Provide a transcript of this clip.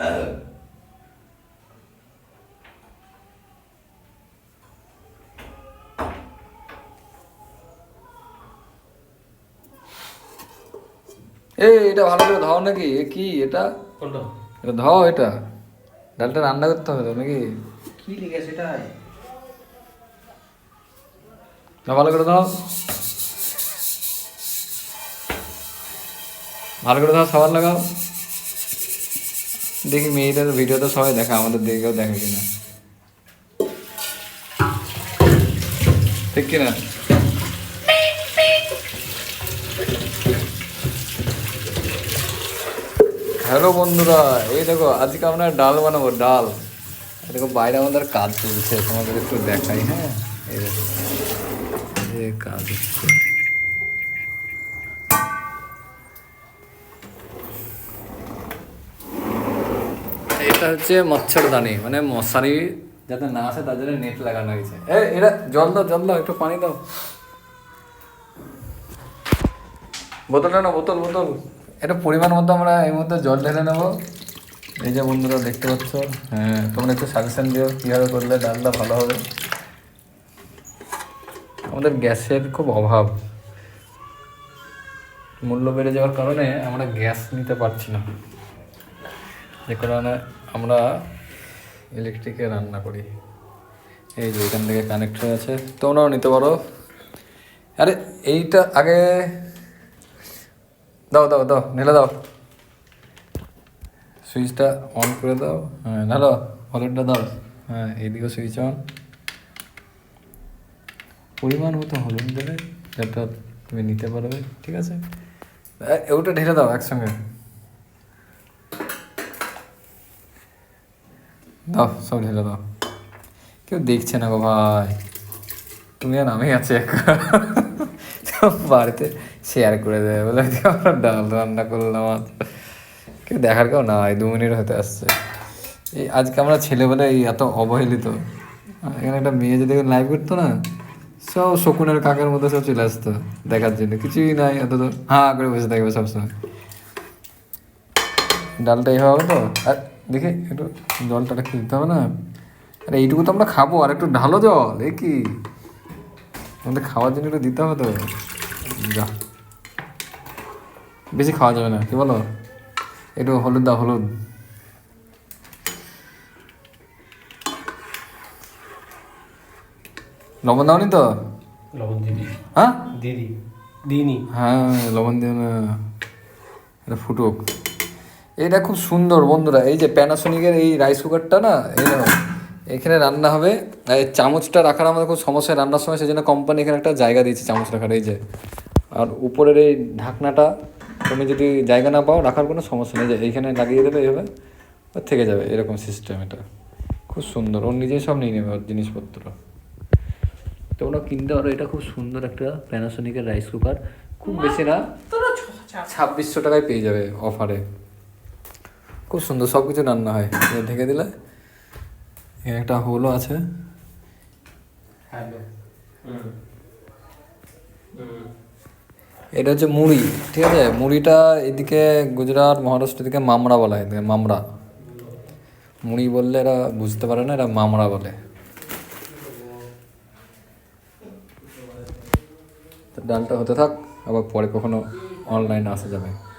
এই এটা ভালো করে ধাও নাকি এ কি এটা? কোনটা? এটা ধাও এটা। ডালটা রান্না করতে হবে তো নাকি? কি লিখে সেটাই না ভালো করে দাও ভালো করে দাও সাবান লাগাও। দেখি মেয়েদের ভিডিও তো সবাই দেখা, আমাদের দিকেও দেখে কিনা। ঠিক কিনা? হ্যালো বন্ধুরা, এই দেখো, আজকে আমরা ডাল বানাবো, ডাল। দেখো, বাইরে আমাদের কাজ চলছে, তোমাদের একটু দেখাই হ্যাঁ? এই কাজ হচ্ছে। এটা হচ্ছে মচ্ছরদানি মানে মশারি যাতে না আসে, তার জন্য নেট লাগানো হয়েছে। এ এটা জল দাও জল দাও, একটু পানি দাও। বোতলটা না বোতল বোতল। এটা পরিমাণ মতো আমরা এই মুহূর্তে জল ঢেলে নেব। এই যে বন্ধুরা, দেখতে পাচ্ছ? হ্যাঁ তোমরা একটু সাজেশন দিও, কীভাবে করলে ডালটা ভালো হবে। আমাদের গ্যাসের খুব অভাব। মূল্য বেড়ে যাওয়ার কারণে আমরা গ্যাস নিতে পারছি না। যে কারণে আমরা ইলেকট্রিকে রান্না করি। এই যে এখান থেকে কানেক্ট হয়ে আছে। তোমরাও নিতে পারো। আরে, এইটা আগে দাও দাও দাও, ঢেলে দাও। সুইচটা অন করে দাও। হ্যাঁ ঢালো হলুদটা দাও। হ্যাঁ এইদিকে সুইচ অন পরিমাণ মতো হলুদ দেবে যেটা তুমি নিতে পারবে, ঠিক আছে? ওটা ঢেলে দাও একসঙ্গে। দাও সব ঢেলে দাও। কেউ দেখছে না গো ভাই। তুমি আর আমি আছি বাড়িতে শেয়ার করে দেবে বলে আমরা ডাল রান্না করলাম আজ। কেউ দেখার কেউ না দু মিনিট হতে আসছে। এই আজকে আমরা ছেলে বলে এই এত অবহেলিত। এখানে একটা মেয়ে যদি লাইভ করতো না, সব শকুনের কাকের মধ্যে সব চলে আসতো দেখার জন্য। কিছুই নাই, এত তো হাঁ করে বসে থাকবে সবসময়। ডালটা এইভাবে তো? আর দেখি একটু জলটা একটু দিতে হবে না? আরে এইটুকু তো আমরা খাব আর একটু ঢালো জল এ কি? আমাদের খাওয়ার জন্য একটু দিতে হবে তো। যা। বেশি খাওয়া যাবে না কি বলো? একটু হলুদ দাও হলুদ। লবণ দাওনি তো? লবণ দিদি হ্যাঁ? দিদি দিনি হ্যাঁ লবণ দিও না। এটা ফুটুক। এটা খুব সুন্দর বন্ধুরা এই যে প্যানাসোনিকের এই রাইস কুকারটা না এই এখানে রান্না হবে আর এই চামচটা রাখার আমাদের খুব সমস্যা রান্নার সময় সেই জন্য কোম্পানি এখানে একটা জায়গা দিয়েছে চামচ রাখার এই যে। আর উপরের এই ঢাকনাটা তুমি যদি জায়গা না পাও রাখার কোনো সমস্যা নেই যে এইখানে লাগিয়ে দেবে এইভাবে থেকে যাবে এরকম সিস্টেম এটা। খুব সুন্দর ওর নিজেই সব নিয়ে নেবে ওর জিনিসপত্র। তোমরা কিনতে পারো এটা খুব সুন্দর একটা প্যানাসোনিকের রাইস কুকার খুব বেশি না ছাব্বিশশো টাকায় পেয়ে যাবে অফারে খুব সুন্দর সব কিছু রান্না হয়। ঢেকে দিলে। এখানে একটা হোলও আছে। এটা হচ্ছে মুড়ি ঠিক আছে? মুড়িটা এদিকে গুজরাট মহারাষ্ট্র দিকে মামরা বলা হয় এদিকে মামরা মুড়ি বললে এরা বুঝতে পারে না এরা মামরা বলে। ডালটা হতে থাক আবার পরে কখনো অনলাইনে আসা যাবে।